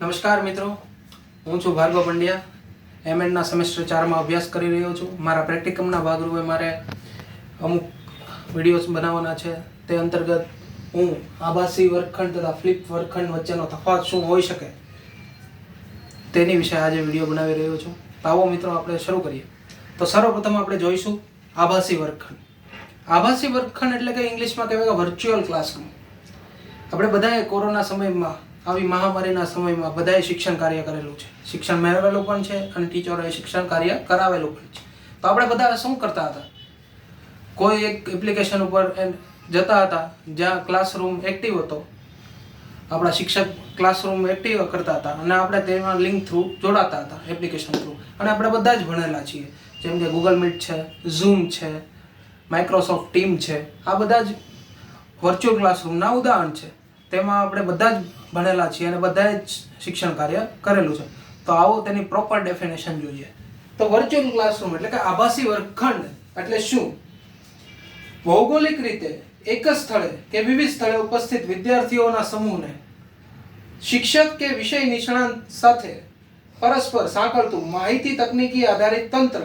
નમસ્કાર મિત્રો, હું છું ભાર્ગવ પંડ્યા. એમ એડના સેમેસ્ટર ચારમાં અભ્યાસ કરી રહ્યો છું. મારા પ્રેક્ટિકમના ભાગરૂપે મારે અમુક વિડીયોઝ બનાવવાના છે. તે અંતર્ગત હું આભાસી વર્ગખંડ તથા ફ્લિપ વર્ગખંડ વચ્ચેનો તફાવત શું હોઈ શકે તેની વિશે આજે વીડિયો બનાવી રહ્યો છું. તો આવો મિત્રો, આપણે શરૂ કરીએ. તો સર્વપ્રથમ આપણે જોઈશું આભાસી વર્ગખંડ. આભાસી વર્ગખંડ એટલે કે ઇંગ્લિશમાં કહેવાય કે વર્ચ્યુઅલ ક્લાસરૂમ આપણે બધાએ કોરોના સમયમાં આવી મહામારીના સમયમાં બધાએ શિક્ષણ કાર્ય કરેલું છે. શિક્ષણ મેળવેલું પણ છે અને ટીચરોએ શિક્ષણ કાર્ય કરાવેલું પણ છે. તો આપણે બધા શું કરતા હતા? કોઈ એક એપ્લિકેશન ઉપર જતા હતા, જ્યાં ક્લાસરૂમ એક્ટિવ હતો. આપણા શિક્ષક ક્લાસરૂમ એક્ટિવ કરતા હતા અને આપણે તેમાં લિંક થ્રુ જોડાતા હતા એપ્લિકેશન થ્રુ અને આપણે બધા જ ભણેલા છીએ. જેમ કે ગૂગલ મીટ છે ઝૂમ છે માઇક્રોસોફ્ટ ટીમ છે. આ બધા જ વર્ચ્યુઅલ ક્લાસરૂમના ઉદાહરણ છે. તેમાં આપણે બધા જ ભણેલા છીએ અને બધાએ જ શિક્ષણ કાર્ય કરેલું છે. તો આવો તેની પ્રોપર ડેફિનેશન જોઈએ. તો વર્ચ્યુઅલ ક્લાસરૂમ એટલે કે આભાસી વર્ગખંડ એટલે શું? ભૌગોલિક રીતે એક જ સ્થળે કે વિવિધ સ્થળે ઉપસ્થિત વિદ્યાર્થીઓના સમૂહને શિક્ષક કે વિષય નિષ્ણાંત સાથે પરસ્પર સાંકળતું માહિતી તકનીકી આધારિત તંત્ર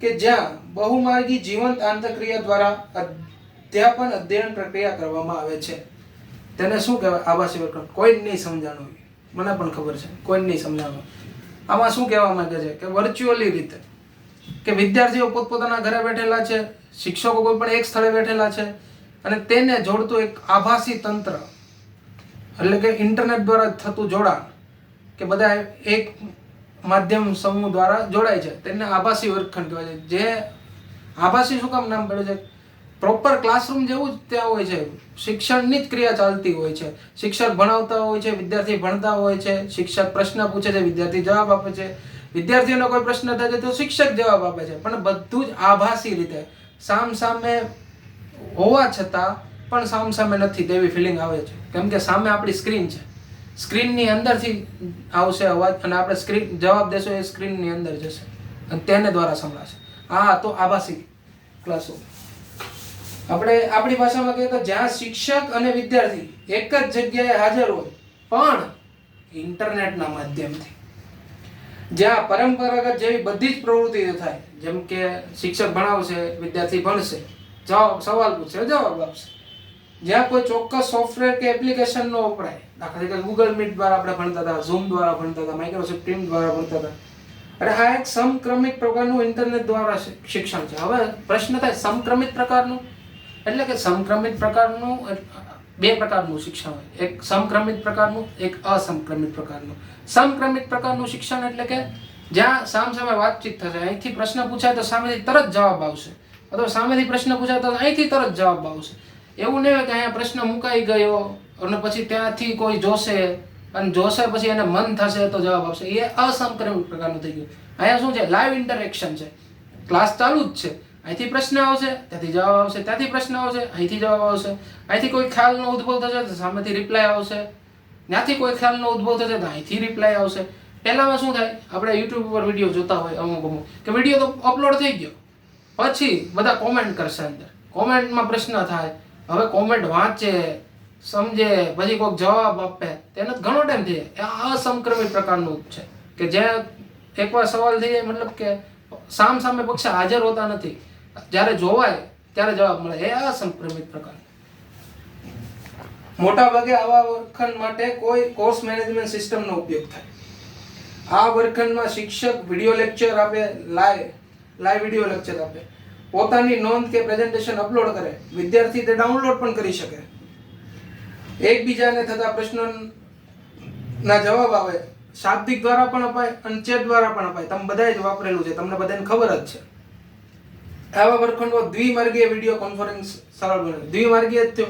કે જ્યાં બહુમાર્ગી જીવંત આંતરક્રિયા દ્વારા અધ્યાપન અધ્યયન પ્રક્રિયા કરવામાં આવે છે. તેને શું કહેવાય? આભાસી વર્ગખંડ કોઈ નહીં સમજાણું. મને પણ ખબર છે. કોઈ નહીં સમજાણું. આમાં શું કહેવા માંગે છે? કે વર્ચ્યુઅલી રીતે. કે વિદ્યાર્થીઓ પોતપોતાના ઘરે બેઠેલા છે, શિક્ષકો કોઈ પણ એક સ્થળે બેઠેલા છે, અને તેને જોડતું એક આભાસી તંત્ર, એટલે કે ઇન્ટરનેટ દ્વારા થતું જોડાણ, કે બધા એક માધ્યમ સમૂહ દ્વારા જોડાય છે. તેને આભાસી વર્ગખંડ કહેવાય છે. જે આભાસી શું કામ નામ પડે છે? પ્રોપર ક્લાસરૂમ જેવું જ ત્યાં હોય છે. શિક્ષણની જ ક્રિયા ચાલતી હોય છે. શિક્ષક ભણાવતા હોય છે, વિદ્યાર્થી ભણતા હોય છે, શિક્ષક પ્રશ્ન પૂછે છે, વિદ્યાર્થી જવાબ આપે છે. વિદ્યાર્થીઓનો કોઈ પ્રશ્ન થાય છે તો શિક્ષક જવાબ આપે છે. પણ બધું જ આભાસી રીતે. સામ સામે હોવા છતાં પણ સામ સામે નથી તેવી ફિલિંગ આવે છે. કેમ કે સામે આપણી સ્ક્રીન છે. સ્ક્રીનની અંદરથી આવશે અવાજ અને આપણે સ્ક્રીન જવાબ દેશો એ સ્ક્રીનની અંદર જશે. અને તેને દ્વારા સંભળાશે. આ તો આભાસી ક્લાસરૂમ આપણે આપણી ભાષામાં કહીએ તો જ્યાં શિક્ષક અને વિદ્યાર્થી એક જ જગ્યાએ હાજર હોય, પણ ઇન્ટરનેટના માધ્યમથી. જ્યાં પરંપરાગત જેવી બધી જ પ્રવૃત્તિઓ થાય, જેમ કે શિક્ષક ભણાવશે, વિદ્યાર્થી ભણશે, જવાબ, સવાલ પૂછશે, જવાબ આપશે. જ્યાં કોઈ ચોક્કસ સોફ્ટવેર કે એપ્લિકેશન નો વપરાય, દાખલા તરીકે ગૂગલ મીટ દ્વારા આપણે ભણતા હતા ઝૂમ દ્વારા ભણતા હતા માઇક્રોસોફ્ટ ટીમ દ્વારા ભણતા હતા. અને આ એક સમક્રમિક પ્રકારનું ઇન્ટરનેટ દ્વારા શિક્ષણ છે. હવે પ્રશ્ન થાય સમક્રમિત પ્રકારનું? એટલે કે સંક્રમિત પ્રકારનું બે પ્રકારનું શિક્ષણ હોય. એક સંક્રમિત પ્રકારનું, એક અસંક્રમિત પ્રકારનું. સંક્રમિત પ્રકારનું શિક્ષણ એટલે કે જ્યાં સામ સામે વાતચીત થશે, અહીંથી પ્રશ્ન પૂછાય તો સામેથી તરત જવાબ આવશે. અથવા સામેથી પ્રશ્ન પૂછાય તો અહીંથી તરત જવાબ આવશે. એવું નહીં હોય કે અહીંયા પ્રશ્ન મુકાઈ ગયો અને પછી ત્યાંથી કોઈ જોશે અને જોશે પછી એને મન થશે તો જવાબ આવશે. એ અસંક્રમિત પ્રકારનું થઈ ગયું. અહીંયા શું છે? લાઈવ ઇન્ટરેક્શન છે. ક્લાસ ચાલુ જ છે. અહીંથી પ્રશ્ન આવશે, ત્યાંથી જવાબ આવશે, ત્યાંથી પ્રશ્ન આવશે, અહીંથી જવાબ આવશે. અહીંથી કોઈ ખ્યાલનો ઉદ્ભવ થશે તો સામેથી રિપ્લાય આવશે. ત્યાંથી કોઈ ખ્યાલનો ઉદ્ભવ થશે તો અહીંથી રિપ્લાય આવશે. પહેલામાં શું થાય? આપણે યુટ્યુબ ઉપર વીડિયો જોતા હોય અમુક અમુક. કે વીડિયો તો અપલોડ થઈ ગયો. પછી બધા કોમેન્ટ કરશે અંદર. કોમેન્ટમાં પ્રશ્ન થાય. હવે કોમેન્ટ વાંચે, સમજે, પછી કોઈક જવાબ આપે. તેનો ઘણો ટાઈમ થઈ જાય. અસંક્રમિત પ્રકારનું છે. કે જે એકવાર સવાલ થઈ જાય, મતલબ કે સામ સામે પક્ષે હાજર હોતા નથી. જ્યારે જોવાય, ત્યારે જવાબ મળે. એ અસંક્રમિત પ્રકાર. મોટા ભાગે આવા વર્ગખંડ માટે કોઈ કોર્સ મેનેજમેન્ટ સિસ્ટમનો ઉપયોગ થાય. આ વર્ગખંડમાં શિક્ષક વીડિયો લેક્ચર આપે લાઈવ લાઈવ વીડિયો લેક્ચર આપે. પોતાની નોંધ કે પ્રેઝન્ટેશન અપલોડ કરે. વિદ્યાર્થી તે ડાઉનલોડ પણ કરી શકે. એકબીજાને થતા પ્રશ્નોના જવાબ આવે. શાબ્દિક દ્વારા પણ અપાય અને ચેટ દ્વારા પણ અપાય. તમે બધાએ જ વાપરેલું છે. તમને બધાને ખબર જ છે. આવા વર્ગખંડો દ્વિમાર્ગીય વીડિયો કોન્ફરન્સ સરળ બને. દ્વિમાર્ગીય જ થયો.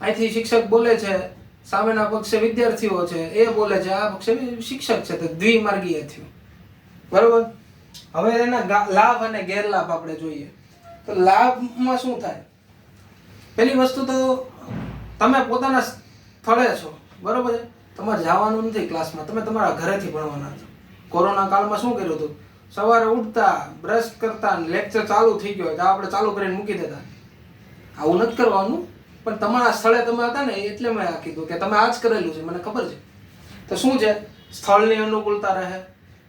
અહીંથી શિક્ષક બોલે છે, સામેના પક્ષે વિદ્યાર્થીઓ છે, એ બોલે છે, આ પક્ષે શિક્ષક છે, તો દ્વિમાર્ગીય થયું. બરોબર? હવે એના લાભ અને ગેરલાભ આપણે જોઈએ. તો લાભમાં શું થાય? પેલી વસ્તુ તો તમે પોતાના સ્થળે છો, બરોબર છે? તમારે જવાનું નથી ક્લાસમાં તમે તમારા ઘરેથી ભણવાના છો. કોરોના કાળમાં શું કર્યું હતું? સવારે ઉઠતા બ્રશ કરતા લેક્ચર ચાલુ થઈ ગયો તો આપણે ચાલુ કરીને મૂકી દેતા. આવું નથી કરવાનું, પણ તમારા સ્થળે તમે હતા ને, એટલે મેં આ કીધું કે તમે આ જ કરેલું છે, મને ખબર છે. તો શું છે? સ્થળની અનુકૂળતા રહે.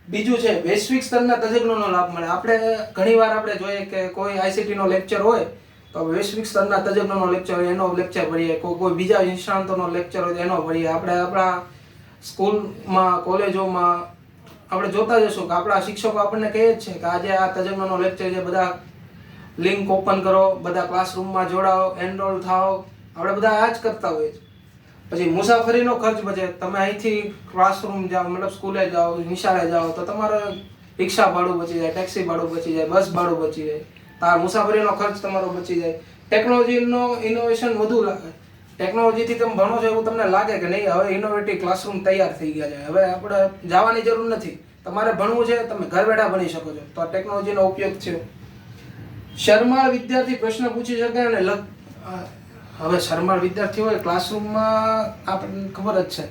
બીજું છે, વૈશ્વિક સ્તરના તજજ્ઞોનો લાભ મળે. આપણે ઘણીવાર આપણે જોઈએ કે કોઈ આઈસીટીનો લેક્ચર હોય, તો વૈશ્વિક સ્તરના તજજ્ઞોનો લેક્ચર હોય, એનો લેક્ચર ભરીએ. કોઈ કોઈ બીજા નિષ્ણાંતોનો લેક્ચર હોય એનો ભરીએ. આપણે આપણા સ્કૂલમાં, કોલેજોમાં આપણે જોતા જશું કે આપણા શિક્ષકો આપણને કહે જ છે કે આજે આ તજજ્ઞનો લેક્ચર છે, બધા લિંક ઓપન કરો, બધા ક્લાસરૂમમાં જોડાઓ એનરોલ થાઓ. આપણે બધા આ જ કરતા હોઈએ છીએ. પછી મુસાફરીનો ખર્ચ બચે. તમે અહીંથી ક્લાસરૂમ જાઓ, મતલબ સ્કૂલે જાઓ, નિશાળે જાઓ, તો તમારે રિક્ષા ભાડું બચી જાય ટેક્સી ભાડું બચી જાય બસ ભાડું બચી જાય. તાર મુસાફરીનો ખર્ચ તમારો બચી જાય. ટેકનોલોજીનો ઇનોવેશન વધુ લાગે. ટેકનોલોજીથી તમે ભણો છો એવું તમને લાગે કે નહીં? હવે ઇનોવેટિવ ક્લાસરૂમ તૈયાર થઈ ગયા છે. હવે આપણે જવાની જરૂર નથી. તમારે ભણવું છે, તમે ઘર બેઠા ભણી શકો છો. તો આ ટેકનોલોજીનો ઉપયોગ છે શરમાળ વિદ્યાર્થી પ્રશ્ન પૂછી શકે અને લગ હવે શરમાળ વિદ્યાર્થી હોય ક્લાસરૂમમાં આપણને ખબર જ છે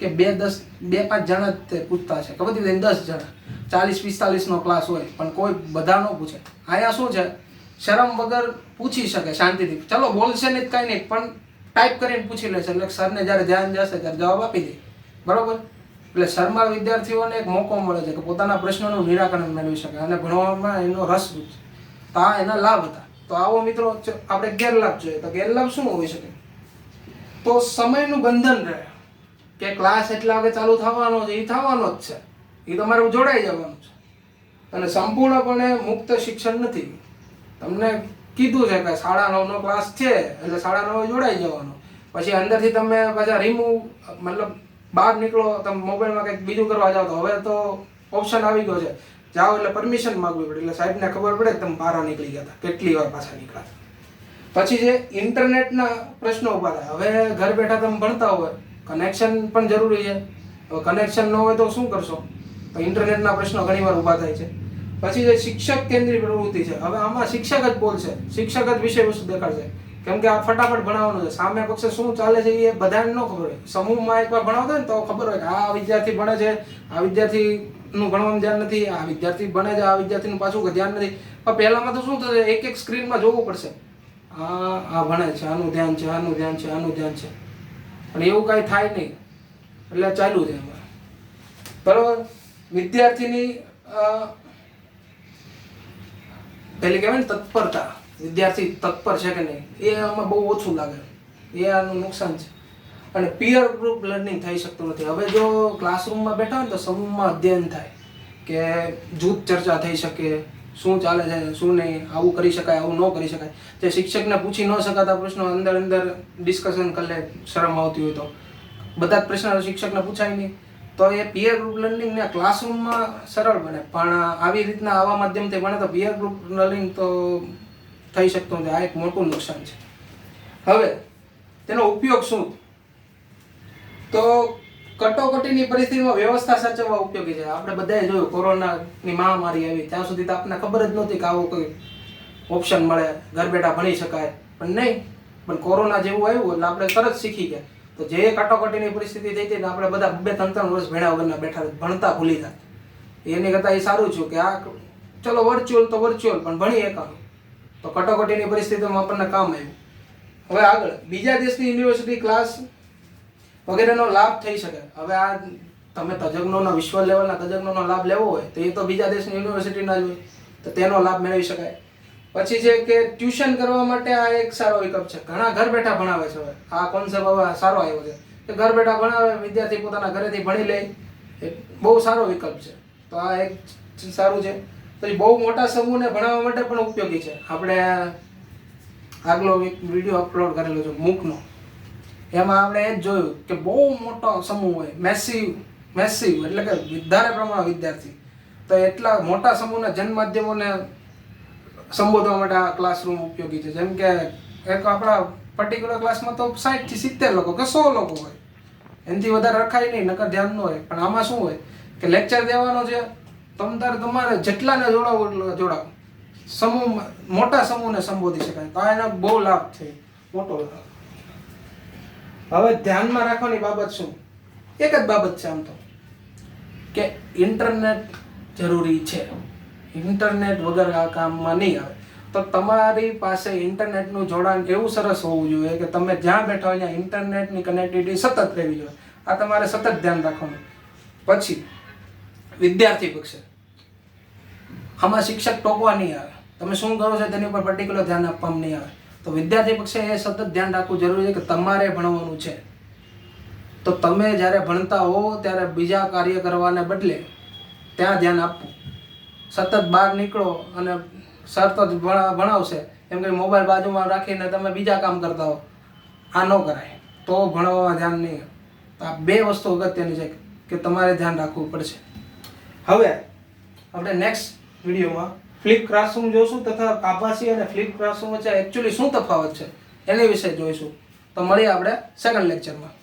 કે બે દસ બે પાંચ જણા તે પૂછતા છે. ખબર છે? દસ જણા. ચાલીસ, પિસ્તાલીસનો ક્લાસ હોય, પણ કોઈ બધા ન પૂછે. અહીંયા શું છે? શરમ વગર પૂછી શકે શાંતિથી. ચલો, બોલશે નહીં જ કાંઈ નહીં, પણ ટાઈપ કરીને પૂછી લેશે એટલે સરને જ્યારે ધ્યાન જશે ત્યારે જવાબ આપી દે. બરાબર? એટલે શરમાળ વિદ્યાર્થીઓને એક મોકો મળે છે કે પોતાના પ્રશ્નોનું નિરાકરણ મેળવી શકે અને ભણવામાં એનો રસ છે તો આ એના લાભ હતા. તો આવો મિત્રો આપણે ગેરલાભ જોઈએ, તો ગેરલાભ શું હોઈ શકે? તો સમયનું બંધન રહે. કે ક્લાસ એટલા વાગે ચાલુ થવાનો છે એ થવાનો જ છે. એ તમારે જોડાઈ જવાનું છે. અને સંપૂર્ણપણે મુક્ત શિક્ષણ નથી. તમને કીધું છે કે સાડા નવનો ક્લાસ છે, એટલે સાડા નવે જોડાઈ જવાનો. પછી અંદરથી તમે પાછા રિમૂવ મતલબ બહાર નીકળો, તમે મોબાઈલમાં કંઈક બીજું કરવા જાઓ તો હવે તો ઓપ્શન આવી ગયો છે. જાઓ એટલે પરમિશન માગવી પડે. એટલે સાહેબને ખબર પડે તમે બહાર નીકળી ગયા હતા. કેટલી વાર પાછા નીકળ્યા પછી જે ઇન્ટરનેટના પ્રશ્નો ઊભા થાય. હવે ઘર બેઠા તમે ભણતા હોય કનેક્શન પણ જરૂરી છે. હવે કનેક્શન ન હોય તો શું કરશો? તો ઇન્ટરનેટના પ્રશ્નો ઘણીવાર ઊભા થાય છે. પછી જે શિક્ષક કેન્દ્રીય પ્રવૃત્તિ છે. હવે આમાં શિક્ષક જ બોલશે. શિક્ષક જ વિષય વસ્તુ દેખાડશે. કેમ કે આ ફટાફટ ભણાવવાનું છે. સામે પક્ષે શું ચાલે છે એ બધાને ન ખબર હોય. સમૂહમાં એકવાર ભણાવતા ને તો ખબર હોય કે આ વિદ્યાર્થી ભણે છે, આ વિદ્યાર્થીનું ભણવામાં ધ્યાન નથી, આ વિદ્યાર્થી ભણે છે, આ વિદ્યાર્થીનું પાછું ધ્યાન નથી. પણ પહેલામાં તો શું થશે? એક એક સ્ક્રીનમાં જોવું પડશે. આ આ ભણે છે, આનું ધ્યાન છે, આનું ધ્યાન છે, આનું ધ્યાન છે. પણ એવું કાંઈ થાય નહીં. એટલે ચાલુ છે બરોબર? વિદ્યાર્થીની પેલી કહેવાય ને તત્પરતા વિદ્યાર્થી તત્પર છે કે નહીં? એ આમાં બહુ ઓછું લાગે. એ આનું નુકસાન છે. અને પિયર ગ્રુપ લર્નિંગ થઈ શકતું નથી. હવે જો ક્લાસરૂમમાં બેઠા હોય તો સમૂહમાં અધ્યયન થાય. કે જૂથ ચર્ચા થઈ શકે, શું ચાલે છે, શું નહીં, આવું કરી શકાય, આવું ન કરી શકાય. જે શિક્ષકને પૂછી ન શકાતા પ્રશ્નો અંદર અંદર ડિસ્કશન કરે શરમ આવતી હોય તો. બધા જ પ્રશ્નો શિક્ષકને પૂછાય નહીં. તો એ પિયર ગ્રુપ લર્નિંગ ને ક્લાસરૂમમાં સરળ બને. પણ આવી રીતના આવા માધ્યમથી ભણે તો પિયર ગ્રુપ લર્નિંગ તો થઈ શકતું નથી. આ એક મોટું નુકસાન છે. હવે, તેનો ઉપયોગ શું? તો કટોકટીની પરિસ્થિતિમાં વ્યવસ્થા સાચવવા ઉપયોગી છે. આપણે બધાએ જોયું, કોરોનાની મહામારી આવી. ત્યાં સુધી તો આપણને ખબર જ નહોતી કે આવો કોઈ ઓપ્શન મળે. ઘર બેઠા ભણી શકાય. પણ નહીં. પણ કોરોના જેવું આવ્યું એટલે આપણે તરત શીખી ગયા. તો જે કટોકટીની પરિસ્થિતિ થઈ હતી આપણે બધા બે ત્રણ ત્રણ વર્ષ ભણ્યા વગરના બેઠા ભણતા ભૂલી જાય એની કરતાં એ સારું છું કે આ ચલો વર્ચ્યુઅલ તો વર્ચ્યુઅલ પણ ભણી એકાનું. તો કટોકટીની પરિસ્થિતિમાં આપણને કામ આવ્યું. હવે આગળ, બીજા દેશની યુનિવર્સિટી ક્લાસ વગેરેનો લાભ થઈ શકે. હવે આ તમે તજજ્ઞોનો વિશ્વ લેવલના તજજ્ઞોનો લાભ લેવો હોય તો એ તો બીજા દેશની યુનિવર્સિટીના જ હોય. તો તેનો લાભ મેળવી શકાય. પછી છે કે ટ્યુશન કરવા માટે આ એક સારો વિકલ્પ છે. ઘણા ઘર બેઠા ભણાવે છે હવે. આ કોન્સેપ્ટ હવે સારો આવ્યો છે. કે ઘર બેઠા ભણાવે, વિદ્યાર્થી પોતાના ઘરેથી ભણી લે. એ બહુ સારો વિકલ્પ છે. તો આ એક સારું છે. પછી બહુ મોટા સમૂહને ભણાવવા માટે પણ ઉપયોગી છે. આપણે આગલો વીડિયો અપલોડ કરેલો છે મૂકનો એમાં આપણે એ જ જોયું કે બહુ મોટો સમૂહ હોય. મેસિવ મેસિવ એટલે કે વધારે પ્રમાણમાં વિદ્યાર્થી. તો એટલા મોટા સમૂહના જનમાધ્યમોને સંબોધવા માટે આ ક્લાસરૂમ ઉપયોગી છે. જેમ કે એક આપણા પર્ટિક્યુલર ક્લાસમાં તો સાઠથી સિત્તેર લોકો કે સો લોકો હોય. એનાથી વધારે રખાય નહીં, નકર ધ્યાન ન હોય. પણ આમાં શું હોય કે લેક્ચર દેવાનો છે તમ તારે તમારે જેટલાને જોડાવો એટલો જોડાવો. સમૂહ મોટા સમૂહને સંબોધી શકાય. તો એનો બહુ લાભ છે. મોટો લાભ. હવે ધ્યાનમાં રાખવાની બાબત શું? એક જ બાબત છે આમ તો. કે ઇન્ટરનેટ જરૂરી છે. ઇન્ટરનેટ વગર આ કામમાં નહીં આવે. તો તમારી પાસે ઇન્ટરનેટનું જોડાણ એવું સરસ હોવું જોઈએ કે તમે જ્યાં બેઠા હોય ત્યાં ઇન્ટરનેટની કનેક્ટિવિટી સતત રહેવી જોઈએ. આ તમારે સતત ધ્યાન રાખવાનું. પછી, વિદ્યાર્થી પક્ષે. આમાં શિક્ષક ટોકવા નહીં આવે. તમે શું કરો છો તેની ઉપર પર્ટિક્યુલર ધ્યાન આપવામાં નહીં આવે. તો વિદ્યાર્થી પક્ષે એ સતત ધ્યાન રાખવું જરૂરી છે કે તમારે ભણવાનું છે. તો તમે જ્યારે ભણતા હો ત્યારે બીજા કાર્ય કરવાને બદલે ત્યાં ધ્યાન આપવું. સતત બહાર નીકળો અને શરત જ ભણા- ભણાવશે. એમ કે મોબાઈલ બાજુમાં રાખીને તમે બીજા કામ કરતા હો. આ ન કરાય. તો ભણવામાં ધ્યાન નહીં આ બે વસ્તુ અગત્યની છે કે તમારે ધ્યાન રાખવું પડશે. હવે આપણે નેક્સ્ટ વિડીયોમાં ફ્લિપ ક્લાસરૂમ જોઈશું તથા આભાસી અને ફ્લિપ ક્લાસરૂમ વચ્ચે એકચ્યુઅલી શું તફાવત છે એની વિશે જોઈશું. તો મળીએ આપણે સેકન્ડ લેક્ચરમાં